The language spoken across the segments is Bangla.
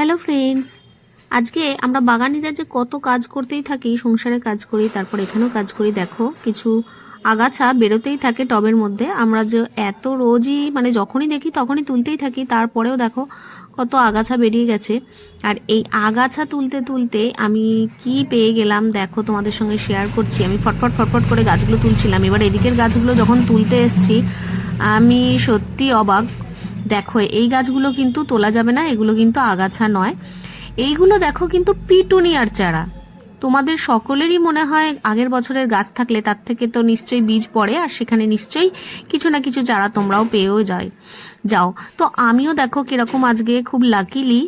হ্যালো ফ্রেন্ডস আজকে আমরা বাগানিরা যে কত কাজ করতেই থাকি, সংসারে কাজ করি, তারপর এখানেও কাজ করি, দেখো, কিছু আগাছা বেরোতেই থাকে টবের মধ্যে। আমরা যে এত রোজই মানে যখনই দেখি তখনই তুলতেই থাকি, তারপরেও দেখো কত আগাছা বেরিয়ে গেছে। আর এই আগাছা তুলতে তুলতে আমি কি পেয়ে গেলাম, দেখো, তোমাদের সঙ্গে শেয়ার করছি। আমি ফটফট ফটফট করে গাছগুলো তুলছিলাম। এবার এদিকের গাছগুলো যখন তুলতে এসছি, আমি সত্যি অবাক। দেখো, এই গাছগুলো কিন্তু তোলা যাবে না, এগুলো কিন্তু আগাছা নয়। এইগুলো দেখো কিন্তু পিটুনিয়ার চারা। তোমাদের সকলেরই মনে হয় আগের বছরের গাছ থাকলে তার থেকে তো নিশ্চয়ই বীজ পড়ে, আর সেখানে নিশ্চয়ই কিছু না কিছু চারা তোমরাও পেয়েও যায়। যাও, তো আমিও দেখো কীরকম আজকে খুব লাকিলি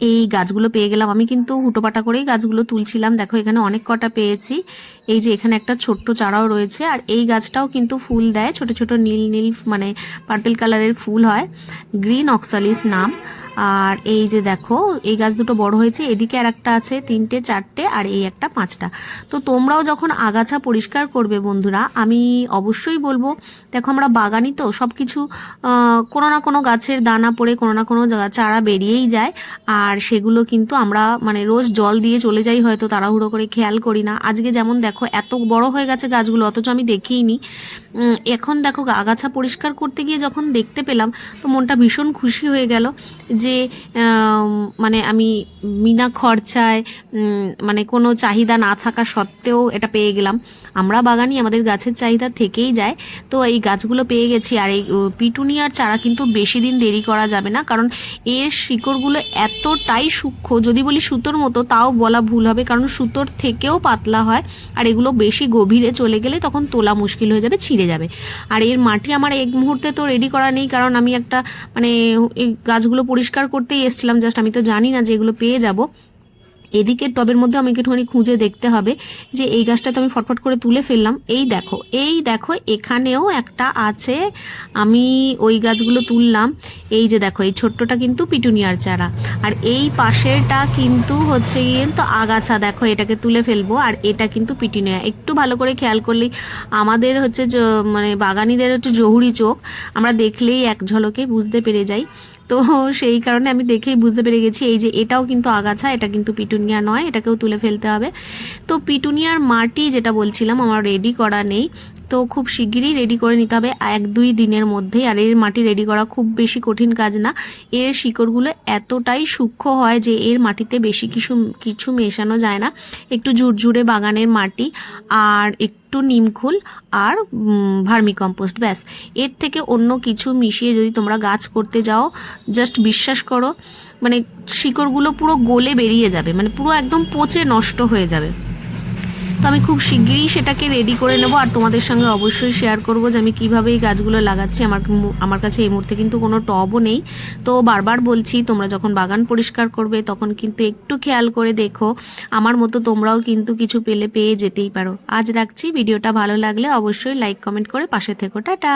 এই গাছগুলো পেয়ে গেলাম। আমি কিন্তু হুটোপাটা করেই গাছগুলো তুলছিলাম। দেখো, এখানে অনেক কটা পেয়েছি। এই যে এখানে একটা ছোট্ট চারাও রয়েছে। আর এই গাছটাও কিন্তু ফুল দেয়। ছোট ছোট নীল নীল মানে পার্পেল কালারের ফুল হয়। গ্রিন অক্সালিস নাম। আর এই যে দেখো এই গাছ দুটো বড় হয়েছে এদিকে আর একটা আছে তিনটে চারটে আর এই একটা পাঁচটা। তো তোমরাও যখন আগাছা পরিষ্কার করবে বন্ধুরা আমি অবশ্যই বলব দেখো আমরা বাগানি তো সব কিছু কোনো না কোনো গাছের দানা পড়ে কোনো না কোনো চারা বেরিয়েই যায় আর সেগুলো কিন্তু আমরা মানে রোজ জল দিয়ে চলে যাই হয়তো তাড়াহুড়ো করে খেয়াল করি না। আজকে যেমন দেখো এত বড় হয়ে গেছে গাছগুলো অথচ আমি দেখিইনি উম, এখন দেখো আগাছা পরিষ্কার করতে গিয়ে যখন দেখতে পেলাম তো মনটা ভীষণ খুশি হয়ে গেল যে আম, মানে আমি বিনা খরচায় মানে কোনো চাহিদা না থাকা সত্ত্বেও এটা পেয়ে গেলাম। আমরা বাগানি আমাদের গাছের চাহিদা থেকেই যায়। তো এই গাছগুলো পেয়ে গেছি। আর এই পিটুনিয়ার চারা কিন্তু বেশি দিন দেরি করা যাবে না। কারণ এর শিকড়গুলো এতটাই সূক্ষ্ম যদি বলি সুতোর মতো তাও বলা ভুল হবে। কারণ সুতোর থেকেও পাতলা হয়। আর এগুলো বেশি গভীরে চলে গেলে তখন তোলা মুশকিল হয়ে যাবে ছিঁড়ে যাবে। আর এর মাটি আমার এক মুহূর্তে তো রেডি করা নেই। কারণ আমি একটা মানে এই গাছগুলো পরিষ্কার করতেই এসছিলাম। জাস্ট আমি তো জানি না যে এগুলো পেয়ে যাব। এদিকে টবের মধ্যে আমাকে একটুখানি খুঁজে দেখতে হবে যে এই গাছটা তো আমি ফটফট করে তুলে ফেললাম। এই দেখো এই দেখো, এখানেও একটা আছে। আমি ওই গাছগুলো তুললাম। এই যে দেখো, এই ছোট্টটা কিন্তু পিটুনিয়ার চারা। আর এই পাশেরটা কিন্তু হচ্ছে গিয়ে তো আগাছা, দেখো, এটাকে তুলে ফেলব। আর এটা কিন্তু পিটুনিয়া। একটু ভালো করে খেয়াল করলেই আমাদের হচ্ছে মানে বাগানিদের হচ্ছে জহুরি চোখ। আমরা দেখলেই এক ঝলকে বুঝতে পেরে যাই। তো সেই কারণে আমি দেখেই বুঝতে পেরে গেছি, এই যে এটাও কিন্তু আগাছা, এটা কিন্তু পিটুনিয়া নয়, এটাকেও তুলে ফেলতে হবে। তো পিটুনিয়ার মাটি যেটা বলছিলাম, আমার রেডি করা নেই। তো খুব শিগগিরই রেডি করে নিতে হবে। এক, দুই দিনের মধ্যেই। আর এর মাটি রেডি করা খুব বেশি কঠিন কাজ না। এর শিকড়গুলো এতটাই সূক্ষ্ম হয় যে এর মাটিতে বেশি কিছু কিছু মেশানো যায় না। একটু ঝুরঝুরে বাগানের মাটি আর একটু নিমখুল আর ভার্মি কম্পোস্ট ব্যাস। এর থেকে অন্য কিছু মিশিয়ে যদি তোমরা গাছ করতে যাও জাস্ট বিশ্বাস করো মানে শিকড়গুলো পুরো গলে বেরিয়ে যাবে। মানে পুরো একদম পচে নষ্ট হয়ে যাবে। তো আমি খুব শিগগিরই সেটাকে রেডি করে নেব। আর তোমাদের সঙ্গে অবশ্যই শেয়ার করব যে আমি কীভাবে এই গাছগুলো লাগাচ্ছি। আমার আমার কাছে এই মুহূর্তে কিন্তু কোনো টবও নেই। তো বারবার বলছি, তোমরা যখন বাগান পরিষ্কার করবে, তখন কিন্তু একটু খেয়াল করে দেখো। আমার মতো তোমরাও কিন্তু কিছু পেলে পেয়ে যেতেই পারো। আজ রাখছি। ভিডিওটা ভালো লাগলে অবশ্যই লাইক কমেন্ট করে পাশে থেকো। টাটা!